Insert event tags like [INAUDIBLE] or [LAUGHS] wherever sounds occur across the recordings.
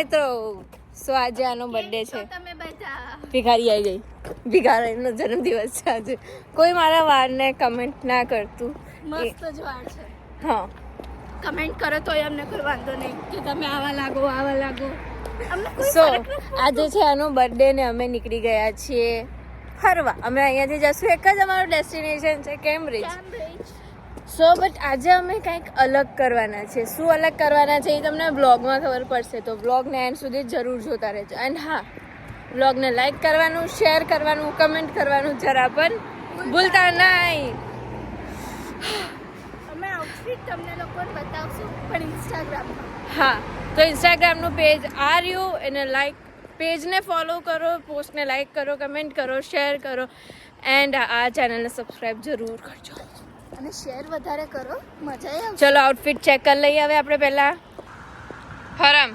મિત્રો સો આજે આનો બર્થડે છે તમે બધા? ભિખારી આવી ગઈ. ભિખારીનો જન્મદિવસ છે આજે. કોઈ મારા વાળને કમેન્ટ ના કરતું. મસ્ત જ વાળ છે. હા. કમેન્ટ કરો તો અમને કોઈ વાંધો નહીં. કે તમે આવા લાગો આવા લાગો. સો આજે છે આનો બર્થડે ને અમે નીકળી ગયા છીએ ફરવા. અમે અહીંયાથી જશું. એક જ અમારું ડેસ્ટિનેશન છે કેમ્બ્રિજ Cambridge. સો બટ આજે અમે કંઈક અલગ કરવાના છે. શું અલગ કરવાના છે એ તમને બ્લોગમાં ખબર પડશે. તો બ્લોગને એન્ડ સુધી જરૂર જોતા રહેજો. એન્ડ હા બ્લોગને લાઈક કરવાનું શેર કરવાનું કમેન્ટ કરવાનું જરા પણ ભૂલતા નહીં. અમે આઉટફિટ તમને લોકોને બતાવશું પણ ઇન્સ્ટાગ્રામ હા તો ઇન્સ્ટાગ્રામનું પેજ આર યુ એને લાઈક પેજને ફોલો કરો પોસ્ટને લાઈક કરો કમેન્ટ કરો શેર કરો. એન્ડ આ ચેનલને સબસ્ક્રાઈબ જરૂર કરજો. અને શેર વધારે કરો મજા આવશે ચલો આઉટફિટ ચેક કરી લઈએ હવે આપણે પહેલા હરમ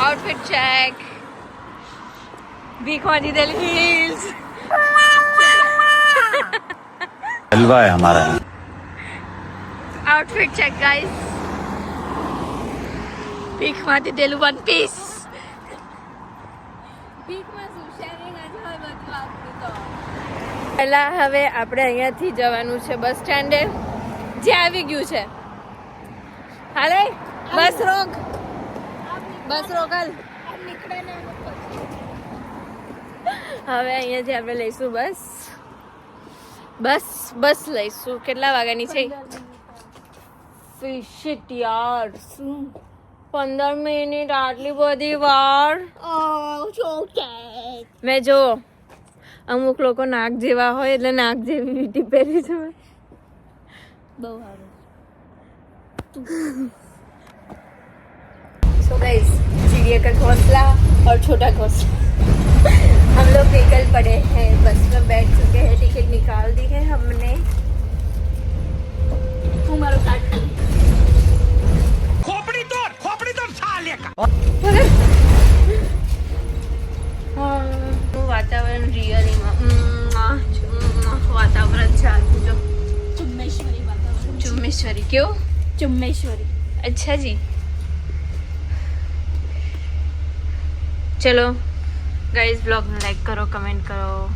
આઉટફિટ ચેક ભીખવાજી દેલ હિલ્સ जलवा है हमारा outfit check guys ભીખમાંથી દેલું one piece પહેલા હવે આપણે અહીંયાથી જવાનું છે બસ સ્ટેન્ડે. જે આવી ગયું છે. હાલે? બસ રોક. બસ રોકલ. હવે અહીંયા જે હવે અહીંયાથી આપણે લઈશું બસ. બસ બસ લઈશું. કેટલા વાગ્યાની છે? ફિશિટ યાર. શું? પંદર મિનિટ આટલી બધી વાર? Oh. મેં જો અમુક લોકો નાક જેવા હોય એટલે નાક જેવી વીટી પહેરી છે મેં. બહુ સારું सो गाइस चिड़िया का घोंसला और छोटा घोंसला हम लोग निकल पड़े हैं बस में बैठ चुके हैं टिकट निकाल दी है हमने હું મારું કાર્ડ खोपड़ी तोड़ खोपड़ी तोड़ साले का હા अच्छा जी। चलो गाइस ब्लॉग ने लाइक करो कमेंट करो।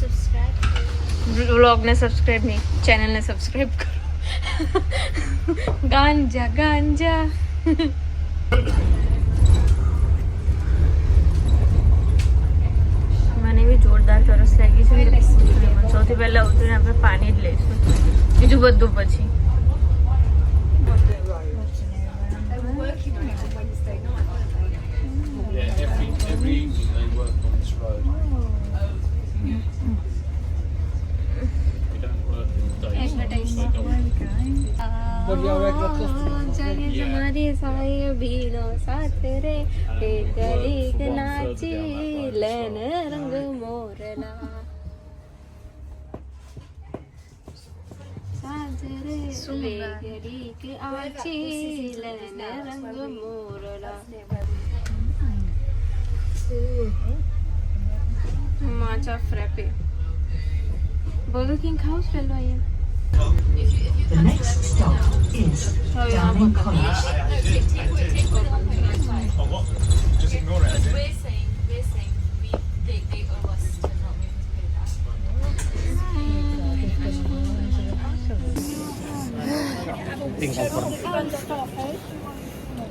सब्सक्राइब ब्लॉग ने सब्सक्राइब नहीं चैनल ने सब्सक्राइब करो। गांजा गांजा। [LAUGHS] જોરદાર તરસ લાગી છે સૌથી પહેલા ઉતરીને આપણે પાણી જ લઈશું બીજું બધું પછી તમારી સાહેબીનો સાથ રે નાચી લેન રંગ matcha frappe. Burger King house. The next stop is Darling College. Just ignore it.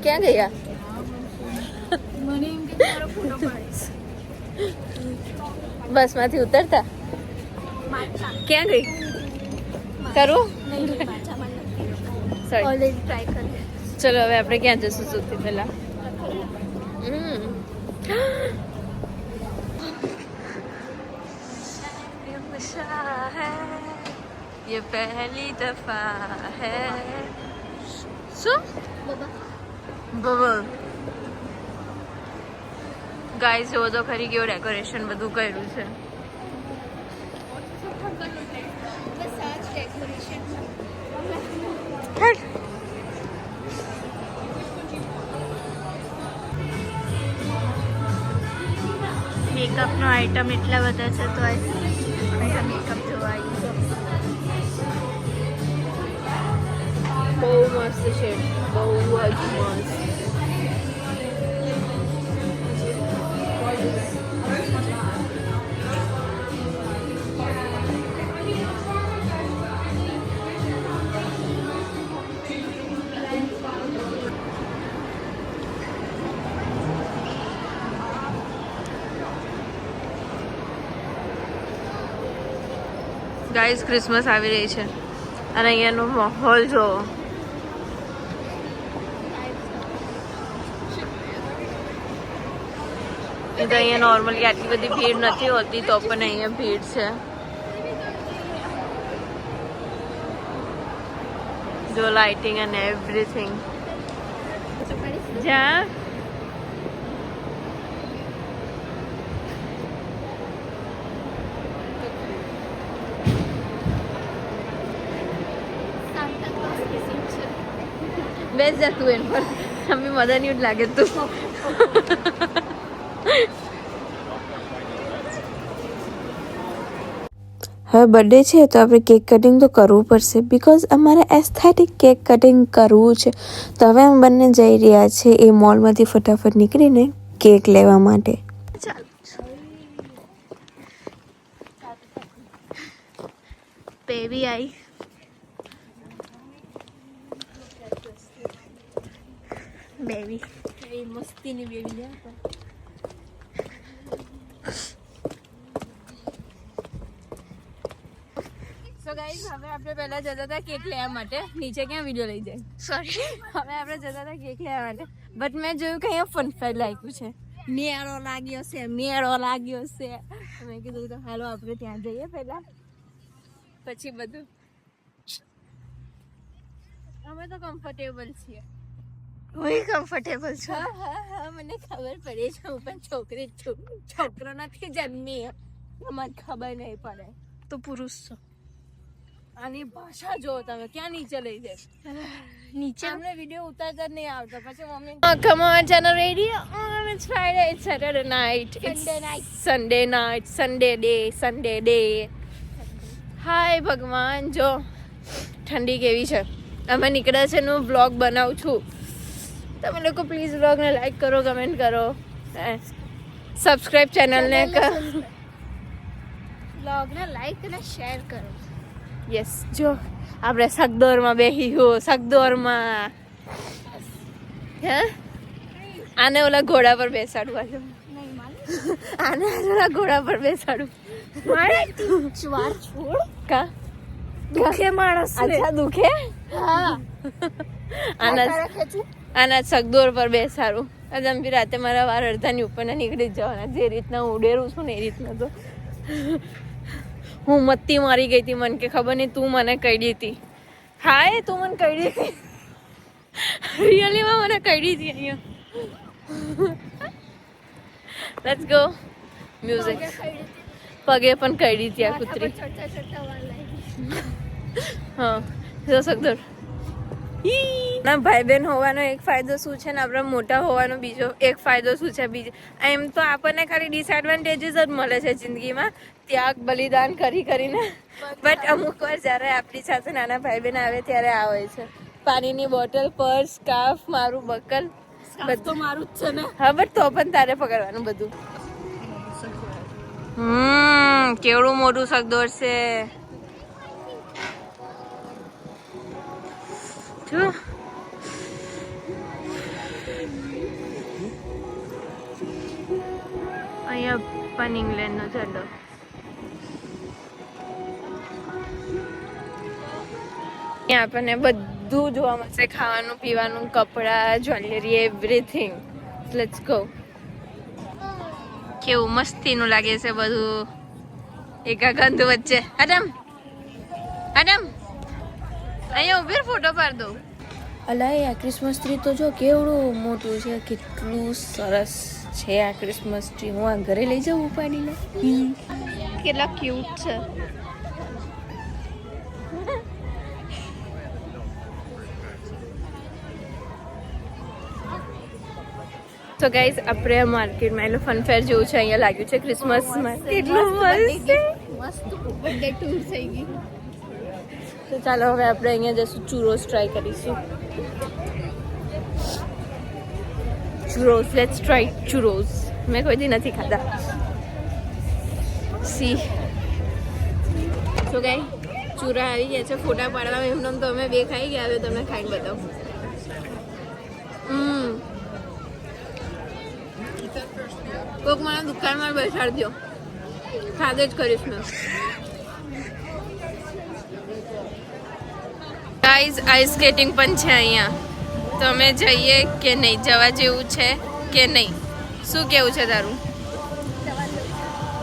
ક્યાં ગયા મને એમ કે તારો ફોટો પાડીશ બસમાંથી ઉતરતા માચા ક્યાં ગઈ કરું નહીં નહીં માચામાં નથી સોરી ઓલરેડી ટ્રાય કરી ચલો હવે આપણે ક્યાં જશું સૌથી પહેલા હમ. ये पहली दफा है શું બબલ ગાઈસ જોવો તો ખરી કેવું ડેકોરેશન બધું કર્યું છે બસ આ જ ડેકોરેશન મેકઅપનો આઈટમ એટલા બધા છે તો અહીંયા બહુ મસ્ત છે. બહુ જ મસ્ત. ગાઈઝ ક્રિસમસ આવી રહી છે. અને અહીંયાનો માહોલ જોવો એ તો અહીંયા નોર્મલી આટલી બધી ભીડ નથી હોતી તો પણ અહીંયા ભીડ છે જો લાઇટિંગ અને એવરીથિંગ જ્યાં બેસ જા તું એન પર અમે મદન જ લાગે તું હવે બર્થડે છે તો આપણે કેક કટિંગ તો કરવું પડશે બિકોઝ અમારે એસ્થેટિક કેક કટિંગ કરવું છે. તો હવે અમે બંને જઈ રહ્યા છે એ મોલમાંથી ફટાફટ નીકળીને કેક લેવા માટે. બેબી આઈ બેબી મસ્તીની બેબી સો ગાઈઝ હવે આપણે પહેલા જતા હતા કેક લેવા માટે. નીચે ક્યાં વીડિયો લઈ જાય? સોરી હવે આપણે જતા હતા કેક લેવા માટે. બટ મેં જોયું કે અહીંયા ફનફેર લાગ્યું છે. મેળો લાગ્યો છે મેળો લાગ્યો છે. મેં કીધું તો હાલો આપણે ત્યાં જઈએ પહેલા. પછી બધું. અમે તો કમ્ફર્ટેબલ છીએ. હું કમ્ફર્ટેબલ છું. હા હા હા મને ખબર પડી છે હું પણ છોકરી જ છું. છોકરો નથી જન્મી. મને ખબર નહીં પડે. તો પુરુષ છો. આની ભાષા જો તમે ક્યાં નીચે લઈ જાય નીચે? અમને વીડિયો ઉતારતા નહીં આવતો. પછી mummy come on channel radio on it's Friday it's Saturday night Sunday night Sunday night Sunday day Sunday day હાય ભગવાન જો. ઠંડી કેવી છે? અમે નીકળ્યા છે નું બ્લોગ બનાવું છું. તમે લોકો પ્લીઝ બ્લોગને લાઈક કરો કમેન્ટ કરો. સબસ્ક્રાઈબ ચેનલને બ્લોગને લાઈક અને શેર કરો. યસ જો આપણે સગદોરમાં બેહી હો સગદોરમાં. હે? આને ઓલા ઘોડા પર બેસાડવા નહીં [LAUGHS] આને ઓલા ઘોડા પર બેસાડું મારે ચવાર છોડ. કા? દુખે માણસ અચ્છા દુખે? હા. [LAUGHS] આના ખેંચું. આના સગદોર પર બેસારું આજે બી રાતે મારા વાર અડધાની ઉપરના નીકળી જવાના. જે રીતના હું ઉડેરું છું ને એ રીતના તો. હું મત્તી મારી ગઈ હતી મને કે ખબર નહીં તું મને કહી હતી. હા એ તું મને કહી હતી. રિયલીમાં મને કહી હતી અહીંયા. લેટ્સ ગો મ્યુઝિક પગે પણ કહી હતી આ કૂતરી. હા. જો સગદોર ના ભાઈ બહેન હોવાનો એક ફાયદો શું છે ને આપણે મોટા હોવાનો બીજો એક ફાયદો શું છે બીજો? એમ તો આપણને ખાલી ડિસએડવાન્ટેજીસ જ મળે છે જિંદગીમાં. ત્યાગ બલિદાન કરી કરીને. બટ અમુક વાર જ્યારે આપણી સાથે નાના ભાઈ બહેન આવે ત્યારે આવે છે. પાણીની બોટલ પર્સ સ્કાર્ફ મારું બકલ બધું. મારું જ છે ને. હા બટ તો પણ તારે પકડવાનું બધું. હમ કેવડું મોટું સગદોર છે જો અહીંયા પણ ઇંગ્લેન્ડનો ઝંડો અહીંયા આપણને બધું જોવા મળશે. ખાવાનું પીવાનું કપડાં જ્વેલરી એવરીથિંગ લેટ્સ ગો કેવું મસ્તીનું લાગે છે બધું? એકા ગંધ વચ્ચે. અડમ અડમ અહીંયા ઊભી ફોટો પાડ દઉં. અલા આ ક્રિસમસ ટ્રી તો જો કેવડું મોટું છે કેટલું સરસ છે આ ક્રિસમસ ટ્રી હું આ ઘરે લઈ જાઉં ઉપાડીને? કેટલા ક્યુટ છે. તો ગાઈઝ આપણે માર્કેટમાં એટલે ફનફેર જેવું છે અહીંયા લાગ્યું છે ક્રિસમસમાં કેટલું મસ્ત મસ્ત. બર્થડે ટૂર થઈ ગઈ. તો ચાલો હવે આપણે અહીંયા જશું ચૂરોસ ટ્રાય કરીશું. ચૂરોસ લેટ્સ ટ્રાય ચૂરોસ મેં કોઈ દી નથી ખાધા. સી શું કઈ ચૂરા આવી ગયા છે, ફોટા પાડવા એમને તો અમે બે ખાઈ ગયા, હવે તમને ખાઈને બતાવું. કોક મને દુકાનમાં બેસાડજો. ખાધે જ કરીશ મેં. ગાઈઝ આઈસ સ્કેટિંગ પણ છે અહીંયા. તો અમે જઈએ કે નહીં? જવા જેવું છે કે નહીં? શું કેવું છે તારું?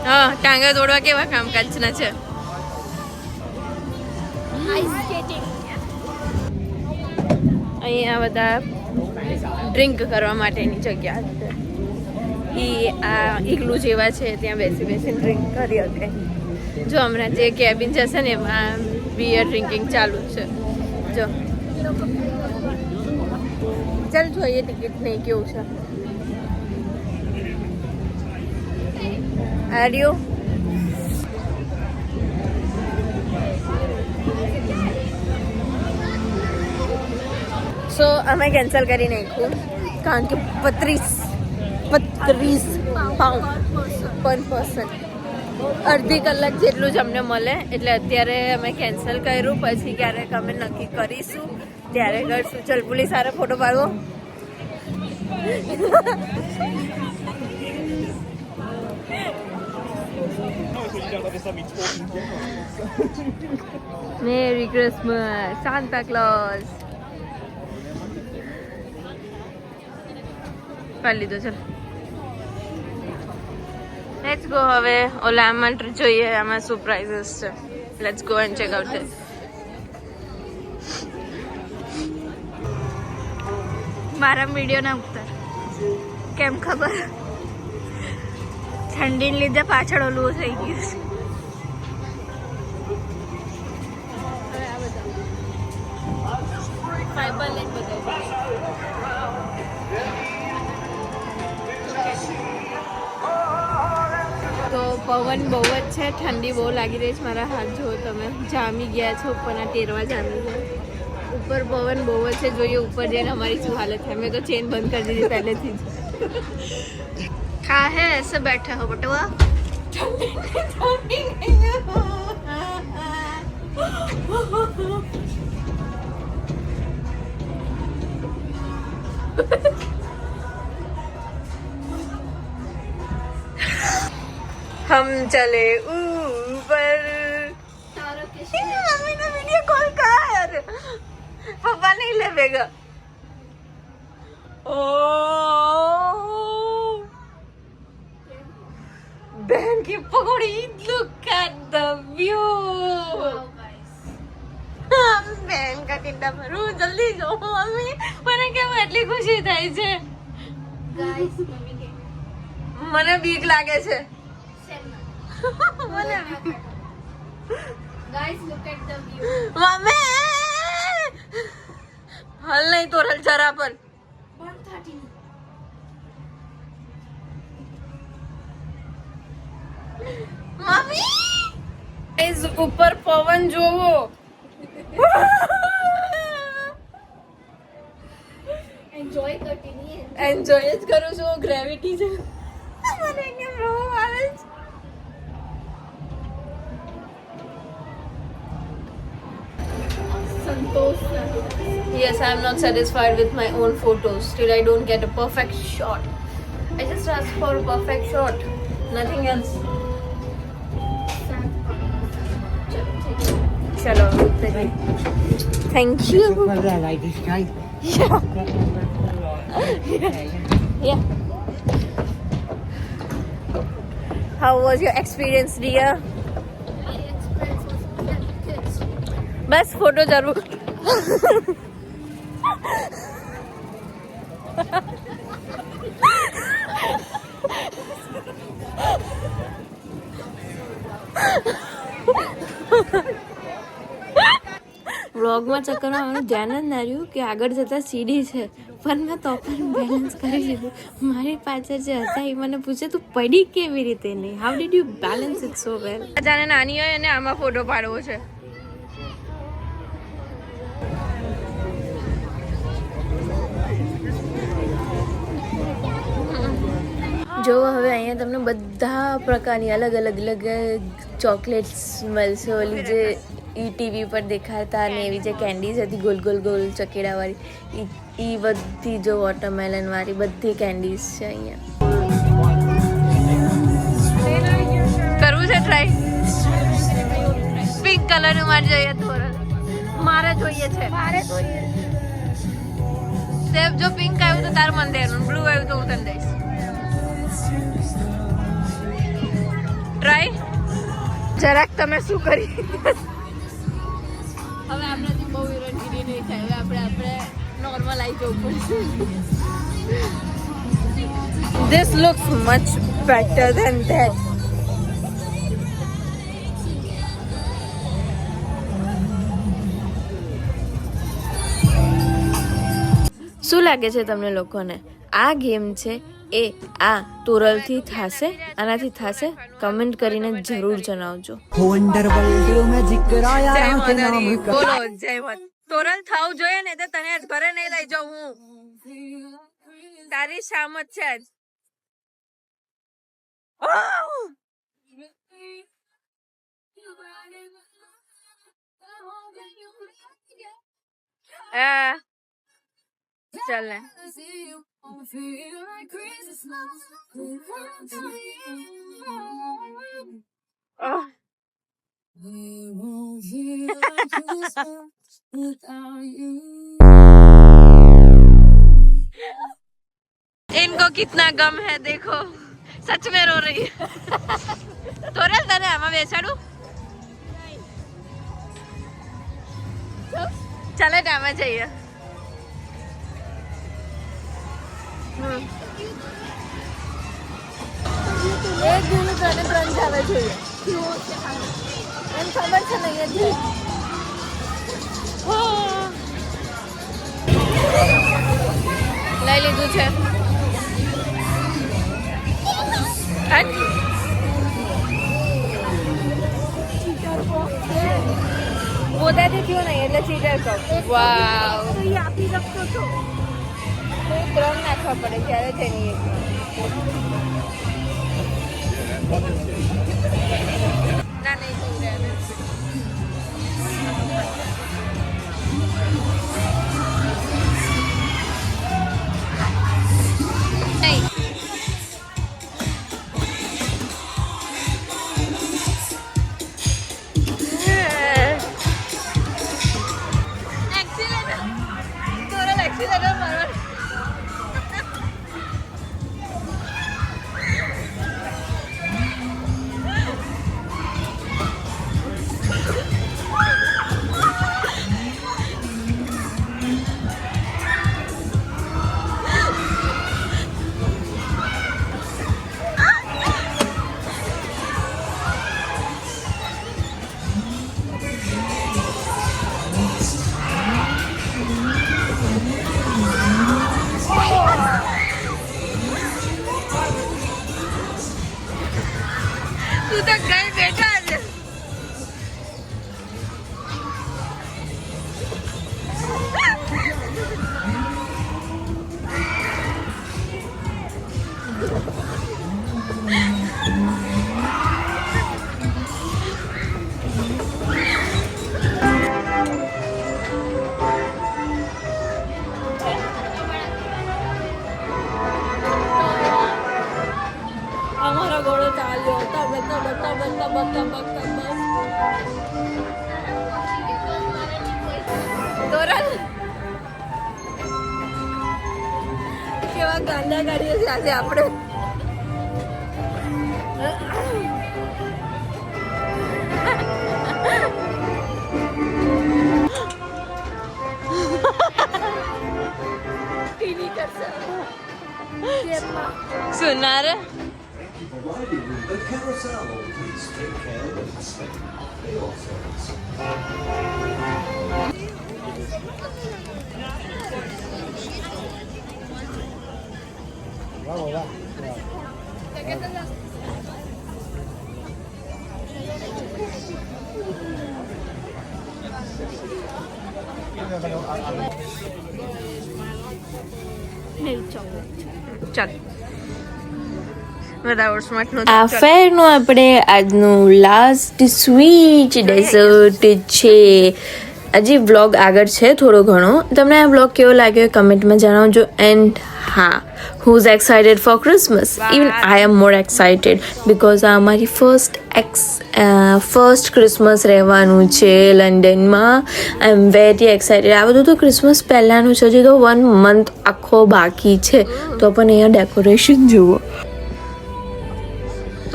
હા ટાંગા દોડવા કેવા કામકાજના છે? અહીંયા બધા ડ્રિંક કરવા માટેની જગ્યા છે. એ આ ઇગલું જેવા છે ત્યાં બેસી બેસીને ડ્રિંક કરી હતી જો હમણાં જે કેબિન જશે ને એમાં બિયર ડ્રિંકિંગ ચાલુ છે. જો ચાલ જોઈએ ટિકિટ નહીં, કેવું છે? આર્યો સો અમે કેન્સલ કરી નાખ્યું, કારણ કે પત્રીસ પત્રીસ પાઉન્ડ પર પર્સન અડધી કલાક જેટલું જ અમને મળે. એટલે અત્યારે અમે કેન્સલ કર્યું. પછી ક્યારેક અમે નક્કી કરીશું. ત્યારે કરશું. ચલ પુલી સારો ફોટો પાડવો મેરી ક્રિસમસ સાન્તા ક્લોઝ કરી લીધો, ચલ. લેટ્સ ગો હવે. ઓલા આમાં જોઈએ, આમાં શું પ્રાઇઝિસ છે. Let's go and check out મારા વીડિયો ના ઉતર. કેમ ખબર? ઠંડીને લીધે પાછળ ઓલું થઈ ગયું છે. ફાઈબર લેટ બધા. પવન બહુ જ છે ઠંડી બહુ લાગી રહી છે મારા હાથ. જુઓ તમે જામી ગયા છો ઉપરના ટેરવા જામી ગયા. ઉપર પવન બહુ જ છે જોઈએ ઉપર જઈને અમારી શું હાલત છે? મેં તો ચેન બંધ કરી દીધી પહેલેથી જ. ખા હે એસે બેઠા હો બટવા? Ha ha ha. હમ ચલે ઉપર મમ્મી ને વિડિયો કોલ કર પપ્પા નહીં લે ભેગા ઓ બહેન કે પકોડી લુક એટ ધ વ્યૂ બહેન કા ટિંડા ભરું જલ્દી જો મમ્મી મને કેમ એટલી ખુશી થાય છે મને બીક લાગે છે Guys, look હાલ નહીં તો રલ જરા પણ ઉપર પવન જોવો. એન્જોય કરતી એન્જોય જ કરું છું. ગ્રેવિટી છે. મને કેમ રોવા Yes, I'm not satisfied with my own photos. Still, I don't get a perfect shot. I just ask for a perfect shot, nothing else. Chalo, thank you. Yeah. [LAUGHS] yeah. How was your experience, dear? બસ photo જરૂર. વ્લોગમાં ચક્કર મારું ધ્યાન જ ના રહ્યું કે આગળ જતા સીડી છે. પણ મેં તો પણ બેલેન્સ કરી લીધું. મારી પાછળ જે હતા એ મને પૂછે તું પડી કેવી રીતે? નહીં. How did you balance it so well જાણે નાની હોય અને આમાં ફોટો પાડવો છે. જો હવે અહીંયા તમને બધા પ્રકારની અલગ અલગ અલગ ચોકલેટ્સ મળશે ઓલી જે ઈ ટીવી પર દેખાતા અને એવી જે કેન્ડીઝ હતી ગોલ ગોલ ગોલ ચકેડાવાળી ઈ બધી જો વોટરમેલનવાળી બધી કેન્ડીઝ છે અહીંયા. કરવું છે ટ્રાય પિંક કલરનું મારે જોઈએ થોડું મારે જોઈએ છે. મારે જોઈએ. સેફ જો પિંક આવ્યું તો તાર મને દેવાનું બ્લુ આવ્યું તો હું તને દઈશ. ટ્રાય જરાક તમે શું કરી? હવે આપણાથી બહુ વિરોધગીરી નહીં થાય. હવે આપણે આપણે નોર્મલ આવી જવું પડશે. This looks much better than that. શું લાગે છે તમને લોકોને? આ ગેમ છે એ આ તુરલથી થાશે? આનાથી થાશે? કમેન્ટ કરીને જરૂર જણાવજો. જય માતાજી બોલો જય માતા તોરલ થવું જોઈએ ને તો તને ઘરે નહીં લઈ જાઉં હું. તારી શામત જ. છે આજ. चल रहे इनको कितना गम है, देखो। सच में रो रही है। तोरे तने हम बेचारू चले जाना चाहिए। એક દિવસ તને ત્રણ જવા જોઈએ એમ ખબર છે ને અહીંયાથી લઈ લીધું છે હટ. પોતાથી થયું નહીં એટલે ચીટર કપ વાવ આપી શકતો છો તો ત્રણ નાખવા પડે ત્યારે તેની એક ના નહીં થયું રહેવા અમારો ઘોડો ચાલ્યો તબ તબ તબ તબ તબ તબ તોરલ કેવા ગાંડા ગાડીઓ છે આજે આપણે ટીવી કરશે સુનાર ચાલ બધા સ્માર્ટ નો આ ફેરનું આપણે આજનું લાસ્ટ સ્વીટ ડેઝર્ટ છે હજી વ્લોગ આગળ છે થોડો ઘણો તમને આ વ્લોગ કેવો લાગ્યો કમેન્ટમાં જણાવજો એન્ડ હા who is excited for Christmas even I am more excited because આ અમારી ફર્સ્ટ એક્સ ફર્સ્ટ ક્રિસમસ રહેવાનું છે લંડનમાં આઈ એમ વેરી એક્સાઇટેડ આ બધું તો ક્રિસમસ પહેલાંનું છે હજી તો વન મંથ આખો બાકી છે. તો પણ અહીંયા ડેકોરેશન જુઓ.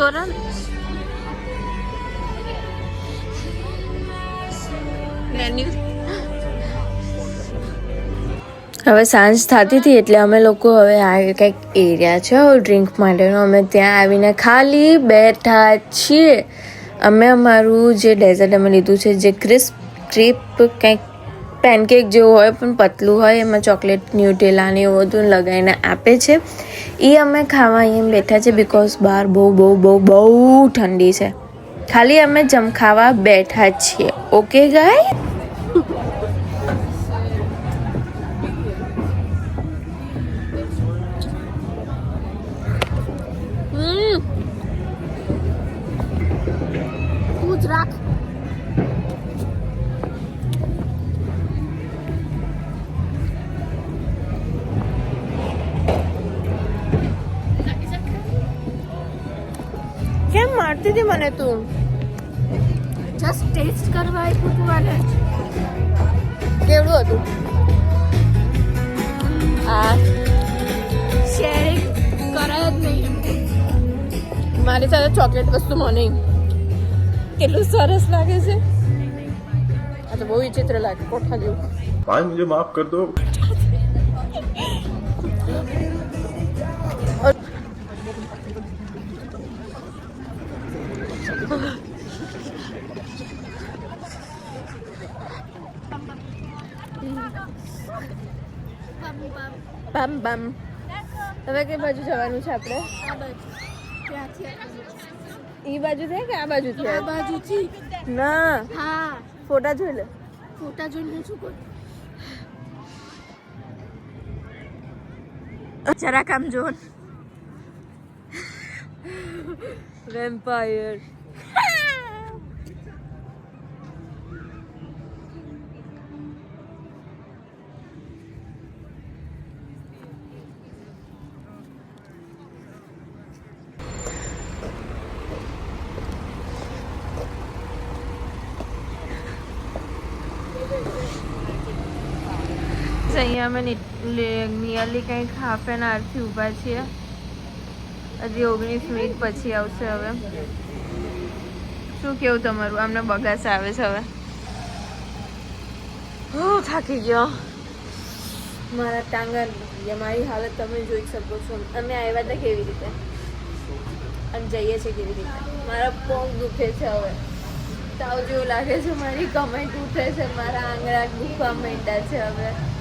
તોરણ હવે સાંજ થતી હતી એટલે અમે લોકો હવે આ કંઈક એરિયા છે ડ્રિંક માટેનો. અમે ત્યાં આવીને ખાલી બેઠા છીએ. અમે અમારું જે ડેઝર્ટ અમે લીધું છે જે ક્રિસ્પ ક્રીપ કંઈક પેનકેક જેવું હોય, પણ પતલું હોય, એમાં ચોકલેટ ન્યુટેલા ને એવું બધું લગાવીને આપે છે. એ અમે ખાવા અહીંયા બેઠા છે બિકોઝ બહાર બહુ બહુ બહુ બહુ ઠંડી છે. ખાલી અમે જમ ખાવા બેઠા છીએ. ઓકે ગાય હતું. જસ્ટ ટેસ્ટ કરવા આપ્યું હતું મને કેવડું હતું? આ. શેરિંગ કરાય જ નહીં. મારી સાથે ચોકલેટ વસ્તુ મને કેટલું સરસ લાગે છે. આ તો બહુ વિચિત્ર લાગે કોઠા જેવું ભાઈ મુજે માફ કર દો. જવાનું છે આપણે? આ બાજુ ત્યાંથી એ બાજુ છે કે આ બાજુ છે? આ બાજુથી ના. હા. ફોટા જોઈ લે. ફોટા જોઈને હું શું કરું? જરા કામ જો વેમ્પાયર અહીંયા અમે નિયરલી કંઈક હાફ એન આવરથી ઊભા છીએ. હજી ઓગણીસ મિનિટ પછી આવશે હવે. શું કેવું તમારું? આમને બગાસ આવે છે હવે. હું, થાકી ગયો. મારા ટાંગા ગયા મારી હાલત તમે જોઈ શકો છો. અમે આવ્યા હતા કેવી રીતે? અને જઈએ છીએ કેવી રીતે? મારા પગ દુખે છે હવે. તાવ જેવું લાગે છે. મારી કમાઈ તૂટે છે. મારા આંગળા દુખવા માંડ્યા છે હવે.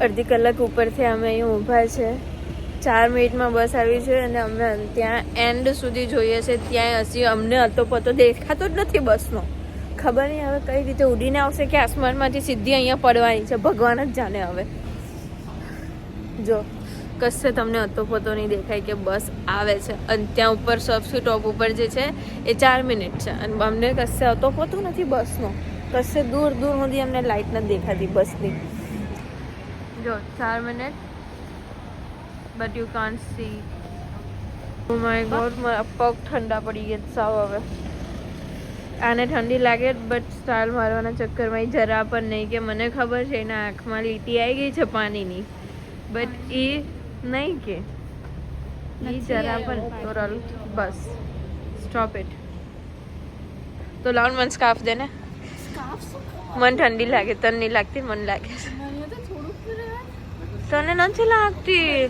અડધી કલાક ઉપરથી અમે અહીં ઊભા છે. ચાર મિનિટમાં બસ આવી છે અને અમે ત્યાં એન્ડ સુધી જોઈએ છે. ત્યાં હજી અમને હતો પતો દેખાતો જ નથી બસનો. ખબર નહીં હવે કઈ રીતે ઉડીને આવશે કે આસમાનમાંથી સીધી અહીંયા પડવાની છે. ભગવાન જ જાણે હવે. જો, કશે તમને હતો પતો નહીં દેખાય કે બસ આવે છે. અને ત્યાં ઉપર સબસી ટોપ ઉપર જે છે એ ચાર મિનિટ છે. અને અમને કશે અતો પતો નથી બસનો. કશે દૂર દૂર સુધી અમને લાઇટ નથી દેખાતી બસની. જો ચાર minute but you can't see oh my God મારા પગ ઠંડા પડી ગયા સાવ હવે. આને ઠંડી લાગે બટ સ્ટાઇલ મારવાના ચક્કરમાં જરા પણ નહીં કે મને ખબર છે એના આંખમાં લીટી આવી ગઈ છે પાણીની. બટ એ નહીં કે. એ જરા પણ તોરલ બસ. સ્ટોપ ઇટ તો લાઉન મને સ્કાફ દે ને. મન ઠંડી લાગે તને નહીં લાગતી મને લાગે. છે તને નથી લાગતી?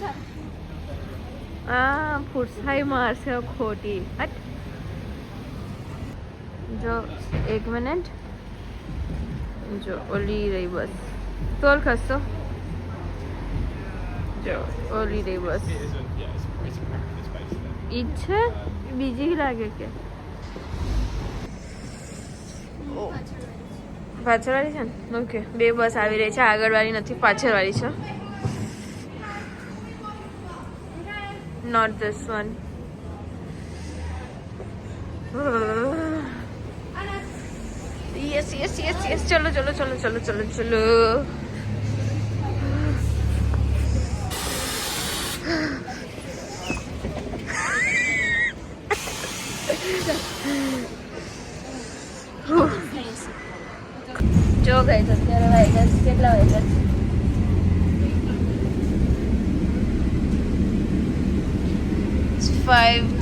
આ ફુરસાઈ મારશે ખોટી. જો, એક મિનિટ. જો, ઓલી રહી બસ. તોલ ખસતો જો, ઓલી રહી બસ. ઈ છે? બીજી લાગે કે? પાછળવાળી છે ને? ઓકે. બે બસ આવી રહી છે. આગળવાળી નથી, પાછળવાળી છે. Not this one. [SIGHS] Yes, yes, yes, yes. Chalo, chalo, chalo, chalo, chalo, chalo.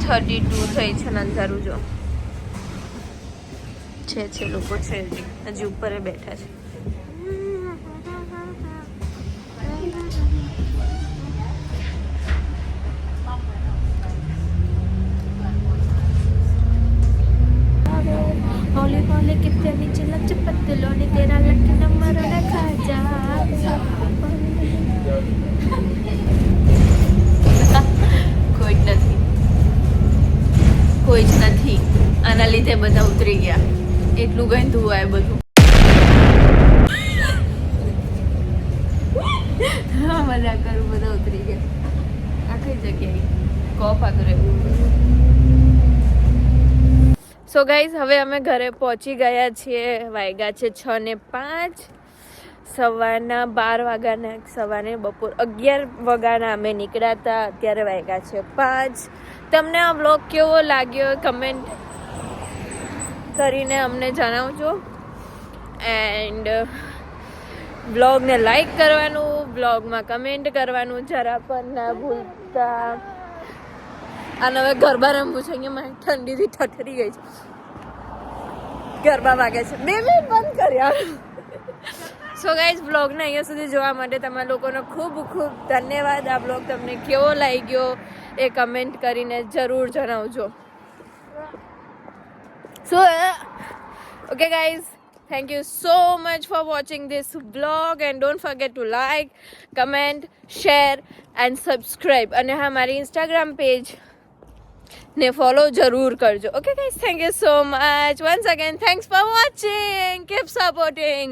Thirty two થઈ છે અંધારું જો છે છે લોકો છે. હજી ઉપર બેઠા છે. કોઈ જ નથી. આના લીધે બધા ઉતરી ગયા. એટલું ગંદુ હોય બધું. મજા કરું, બધા ઉતરી ગયા. આખી જગ્યાએ કોફ આગળ સો ગાઈઝ હવે અમે ઘરે પહોંચી ગયા છીએ. વાગ્યા છે છ ને પાંચ. સવારના બાર વાગ્યાના, સવારે બપોર અગિયાર વાગ્યાના અમે નીકળ્યા હતા. અત્યારે વાગ્યા છે પાંચ. તમને આ બ્લોગ કેવો લાગ્યો? કમેન્ટ કરીને અમને જણાવજો. એન્ડ બ્લોગને લાઈક કરવાનું બ્લોગમાં કમેન્ટ કરવાનું જરા પણ ના ભૂલતા. અને હવે ગરબા રમવું છે, અહીંયા મને ઠંડીથી ઠઠરી ગઈ છે. ગરબા વાગે છે. બે મિનિટ બંધ કર્યા. સો ગાઈઝ બ્લોગને અહીંયા સુધી જોવા માટે તમારા લોકોનો ખૂબ ખૂબ ધન્યવાદ. આ બ્લોગ તમને કેવો લાગ્યો? એ કમેન્ટ કરીને જરૂર જણાવજો. So okay guys thank you so much for watching this vlog and don't forget to like, comment, share and subscribe. અને હા, મારી ઇન્સ્ટાગ્રામ પેજ ને ફોલો જરૂર કરજો. Okay guys thank you so much once again thanks for watching keep supporting